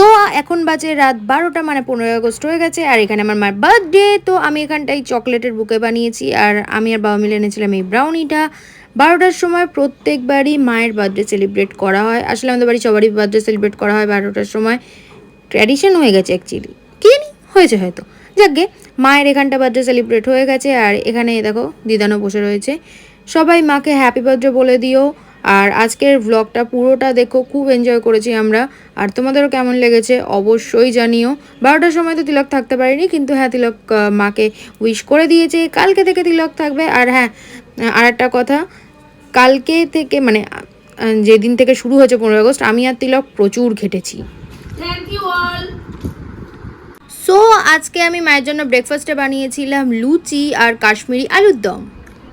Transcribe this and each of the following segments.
So এখন বাজে রাত বারোটা মানে পনেরোই আগস্ট হয়ে গেছে, আর এখানে আমার মায়ের বার্থডে তো আমি এখানটাই চকলেটের বুকে বানিয়েছি, আর আমি আর বাবা মিলে এনেছিলাম এই ব্রাউনিটা বারোটার সময় প্রত্যেকবারই মায়ের বার্থডে সেলিব্রেট করা হয়। আসলে আমাদের বাড়ি সবারই বার্থডে সেলিব্রেট করা হয় বারোটার সময়। ট্র্যাডিশন হয়ে গেছে অ্যাকচুয়ালি কি হয়েছে হয়তো। যাকগে, মায়ের এখানটা বার্থডে সেলিব্রেট হয়ে গেছে, আর এখানে দেখো দিদানো বসে রয়েছে। সবাই মাকে হ্যাপি বার্থডে বলে দিও। আর আজকের ব্লগটা পুরোটা দেখো খুব এনজয় করেছি আমরা। আর তোমাদেরও কেমন লেগেছে অবশ্যই জানিও। বারোটার সময় তো তিলক থাকতে পারিনি কিন্তু হ্যাঁ তিলক মাকে উইশ করে দিয়েছে। কালকে থেকে তিলক থাকবে। আর হ্যাঁ আর একটা কথা কালকে থেকে মানে যেদিন থেকে শুরু হয়েছে পনেরোই আগস্ট আমি আর তিলক প্রচুর ঘেটেছি। থ্যাংক ইউ অল সো আজকে আমি মায়ের জন্য ব্রেকফাস্টে বানিয়েছিলাম লুচি আর কাশ্মীরি আলুর দম।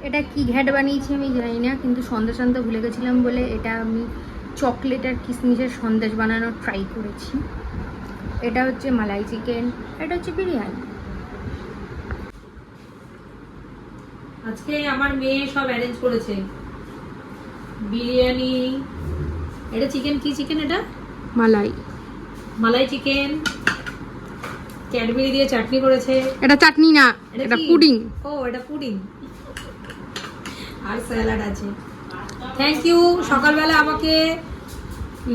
এটা কি ঘ্যাট বানিয়েছি আমি জানি না কিন্তু সন্দেশ আনতে ভুলে গেছিলাম বলে এটা আমি চকলেট আর কিশমিশের সন্দেশ বানানোর ট্রাই করেছি। এটা হচ্ছে মালাই চিকেন এটা হচ্ছে বিরিয়ানি। আজকে আমার মেয়ে সব অ্যারেঞ্জ করেছে। বিরিয়ানি এটা চিকেন কি চিকেন এটা? মালাই। মালাই চিকেন ক্যাডবেরি দিয়ে চাটনি করেছে। এটা চাটনি না এটা পুডিং। ও এটা পুডিং। আর স্যালাড আছে। থ্যাংক ইউ সকালবেলা আমাকে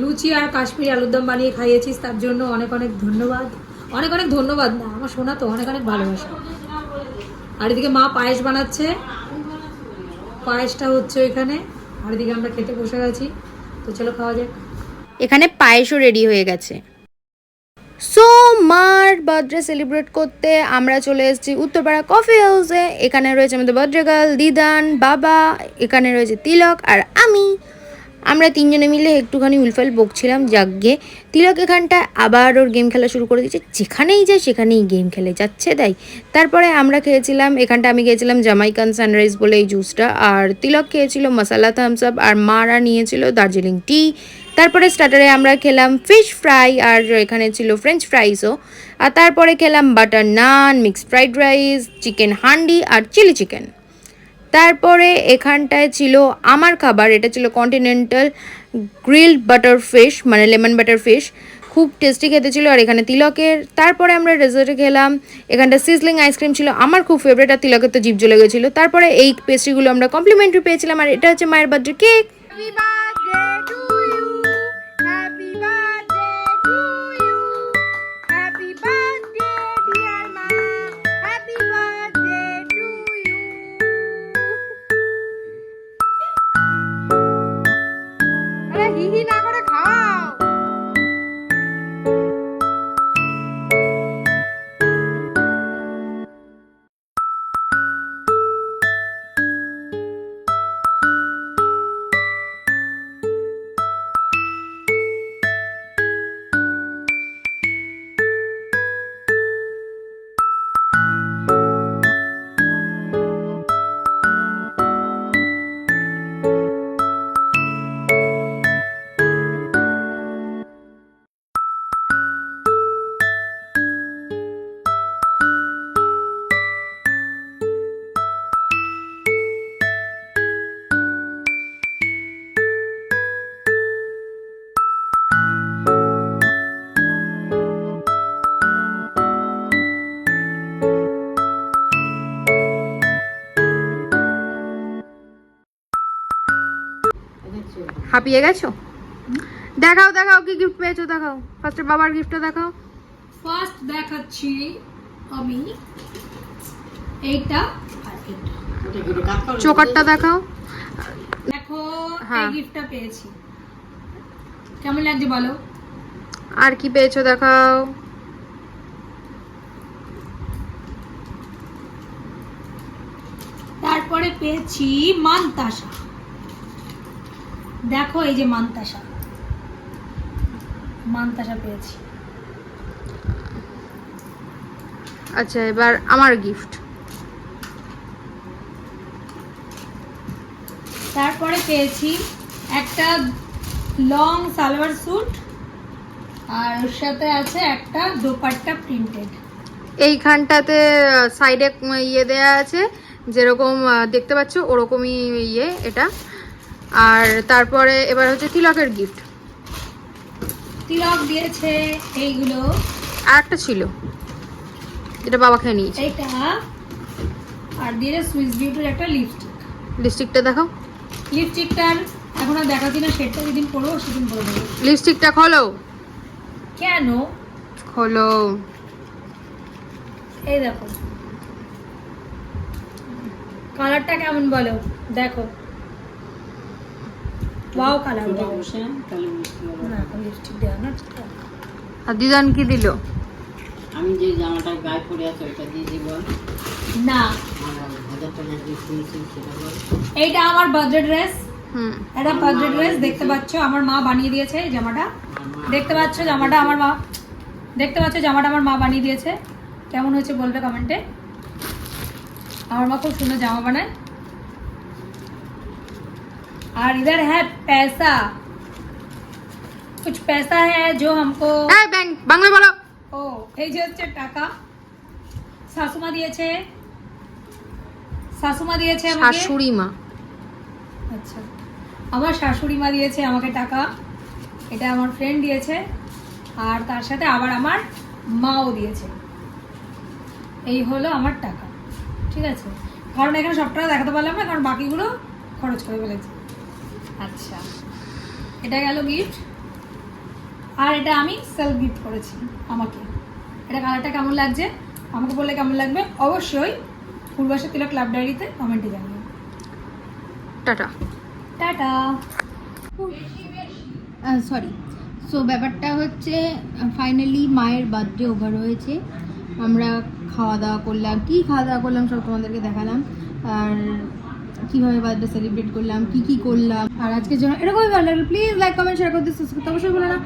লুচি আর কাশ্মীরি আলুর দম বানিয়ে খাইয়েছিস, তার জন্য অনেক অনেক ধন্যবাদ। অনেক অনেক ধন্যবাদ না, আমার শোনা তো অনেক অনেক ভালোবাসা। আর এদিকে মা পায়েস বানাচ্ছে। পায়েসটা হচ্ছে ওইখানে আর এদিকে আমরা খেতে বসে গেছি তো চলো খাওয়া যাক। এখানে পায়েসও রেডি হয়ে গেছে। সো মার বার্থডে সেলিব্রেট করতে আমরা চলে এসেছি উত্তরপাড়া কফি হাউসে। এখানে রয়েছে আমাদের বার্থডে গার্ল দিদান, বাবা, এখানে রয়েছে তিলক আর আমি। আমরা তিনজনে মিলে একটুখানি উলফাল বকছিলাম যাগ্গে তিলক এখানটায় আবার ওর গেম খেলা শুরু করে দিচ্ছে যেখানেই যায়, সেখানেই গেম খেলে, যাচ্ছে তাই। তারপরে আমরা খেয়েছিলাম, এখানটা আমি খেয়েছিলাম জামাইকান সানরাইজ বলে এই জুসটা আর তিলক খেয়েছিল মশালা থামস আপ আর মারা নিয়েছিল দার্জিলিং টি তারপরে স্টার্টারে আমরা খেলাম ফিশ ফ্রাই আর এখানে ছিল ফ্রেঞ্চ ফ্রাইসও আর তারপরে খেলাম butter naan mixed fried rice chicken handi আর চিলি চিকেন তারপরে এখানটায় ছিল আমার খাবার, এটা ছিল কন্টিনেন্টাল গ্রিলড বাটার ফিশ মানে লেমন বাটার ফিশ খুব টেস্টি খেতে ছিল, আর এখানে তিলকের। তারপরে আমরা ডেজার্টে খেলাম, এখানটা সিজলিং আইসক্রিম ছিল, আমার খুব ফেভারিট আর তিলকের তো জিভ জ্বলে গেছিল। তারপরে এই পেস্ট্রিগুলো আমরা কমপ্লিমেন্টারি পেয়েছিলাম, আর এটা হচ্ছে মায়ের বার্থডে কেক হাঁপিয়ে গেছো? দেখাও দেখাও কি গিফট পেয়েছ দেখাও। ফার্স্টে বাবার গিফটটা দেখাও। ফার্স্ট দেখাচ্ছি আমি এইটা আর চোকারটা দেখাও। দেখো এই হ্যাঁ। গিফটটা পেয়েছি। কেমন লাগছে বলো? আর কি পেয়েছ দেখাও। তারপরে পেয়েছি মানতাসা। দেখো এই যে মানতাসা। মানতাসা পেয়েছি। আচ্ছা এবার আমার গিফট তারপরে পেয়েছি একটা লং সালোয়ার স্যুট আর ওর সাথে আছে একটা দোপাট্টা প্রিন্টেড এইখানটাতে সাইডে ইয়ে দেয়া আছে যেরকম দেখতে পাচ্ছ ওরকমই ইয়ে এটা। আর তারপরে এবার হচ্ছে তিলকের গিফট তিলক দিয়েছে এইগুলো। আর একটা ছিল যেটা বাবা খেয়ে নিয়েছে। এইটা আর দিয়ে সুইস বিউটির একটা লিপস্টিক লিপস্টিকটা দেখো লিপস্টিকটার এখন আর দেখাচ্ছি না সেটটা যেদিন পরবো সেদিন পরে দেবো লিপস্টিকটা খোলো। কেন? খোলো। এই দেখো। কালারটা কেমন বলো? দেখো। ওয়াও কালার আর দিদান কি দিল? আমি যে জামাটা গায়ে পরে আছে ওইটা দিয়ে দিব। না। হাজার টাকা দিয়ে কিনেছি সেটা এইটা আমার বার্থডে ড্রেস হুম। এটা বার্থডে ড্রেস দেখতে পাচ্ছ আমার মা বানিয়ে দিয়েছে এই জামাটা। দেখতে পাচ্ছ জামাটা আমার মা দেখতে পাচ্ছ জামাটা আমার মা বানিয়ে দিয়েছে। কেমন হয়েছে বলবে কমেন্টে? আমার মা খুব সুন্দর জামা বানায়। और इधर है पैसा कुछ पैसा है जो हमको এই ব্যাং বাংলা বলো ও এই যে হচ্ছে টাকা শাশুমা দিয়েছে শাশুমা দিয়েছে আমাকে শাশুড়ি মা আচ্ছা আমার শাশুড়ি মা দিয়েছে আমাকে টাকা এটা আমার ফ্রেন্ড দিয়েছে আর তার সাথে আবার আমার মাও দিয়েছে এই হলো আমার টাকা ঠিক আছে কারণ এখানে সব টাকা দেখাতে পারলাম না কারণ বাকিগুলো খরচ করে ফেলেছি আচ্ছা। এটা গেল গিফট আর এটা আমি সেলফ গিফট করেছি আমাকে। এটা কালারটা কেমন লাগছে? আমাকে বললে কেমন লাগবে? অবশ্যই পূর্বাশা তিলক ক্লাব ডায়েরিতে কমেন্টে জানিও। টাটা। টাটা। সরি সো ব্যাপারটা হচ্ছে ফাইনালি মায়ের বার্থডে ওভার হয়েছে। আমরা খাওয়া দাওয়া করলাম। কি খাওয়া দাওয়া করলাম সব তোমাদেরকে দেখালাম। আর কীভাবে বার্থডে সেলিব্রেট করলাম, কি কি করলাম, আর আজকে জন্য এরকমই ভালো লাগল। প্লিজ লাইক কমেন্ট শেয়ার করতে সাবস্ক্রাইব অবশ্যই বলো না।